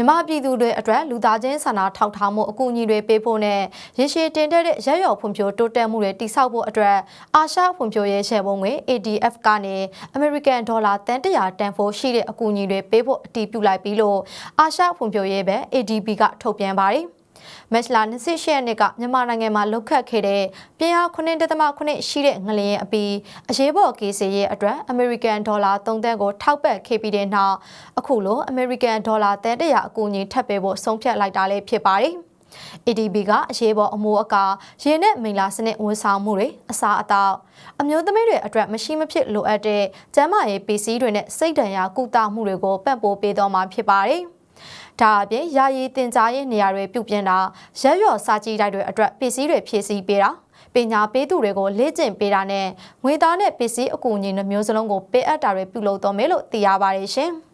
မြန်မာပြည်သူတွေအတွက်လူသားချင်းစာနာထောက်ထားမှုအကူအညီတွေပေးဖို့နဲ့ရရှိတင်တဲ့ရက်ရော်ဖွံ့ဖြိုးတိုးတက်မှုတွေတိစောက်ဖို့အတွက်အာရှဖွံ့ဖြိုးရေးရှယ်ပုံငွေ ADF ကနေ American ဒေါ်လာတန်တရာတန်ဖိုးရှိတဲ့အကူအညီတွေပေးဖို့အတည်ပြုလိုက်ပြီးလို့အာရှဖွံ့ဖြိုးရေးပဲ ADB ကထုတ်ပြန်ပါတယ် မက်လာ28ရက်နေ့ကမြန်မာနိုင်ငံမှာလုတ်ခတ်ခဲ့တဲ့ပြည်အား9.8ရှိတဲ့ငလျင်အပီအရေးပေါ်ကေးစီရဲ့အတွက် American ဒေါ်လာ3သန်းကိုထောက်ပံ့ခဲ့ပြီးတဲ့နောက်အခုလို American ဒေါ်လာတန်တရာအကူအညီထပ်ပေးဖို့ဆုံးဖြတ်လိုက်တာလည်းဖြစ်ပါတယ်။ ADB ကအရေးပေါ်အမိုးအကာရေနဲ့မိလာစနစ်ဝန်ဆောင်မှုတွေအစားအသောက်အမျိုးသမီးတွေအတွက်မရှိမဖြစ်လိုအပ်တဲ့ကျန်းမာရေးပစ္စည်းတွေနဲ့စိတ်ဒဏ်ရာကုသမှုတွေကိုပံ့ပိုးပေးတော့မှာဖြစ်ပါတယ်။ ဒါအပြင်ယာယီတင်ကြားရေးနေရာတွေပြုပြင်တာရက်ရော်စာကြည့်တိုက်တွေအတွက်ပစ္စည်းတွေဖြည့်ဆည်းပေးတာပညာပေးသူတွေကိုလေ့ကျင့်ပေးတာနဲ့ငွေသားနဲ့ပစ္စည်းအကူအညီနှမျိုးစလုံးကိုပေးအပ်တာတွေပြုလုပ်တော့မယ်လို့သိရပါတယ်ရှင်။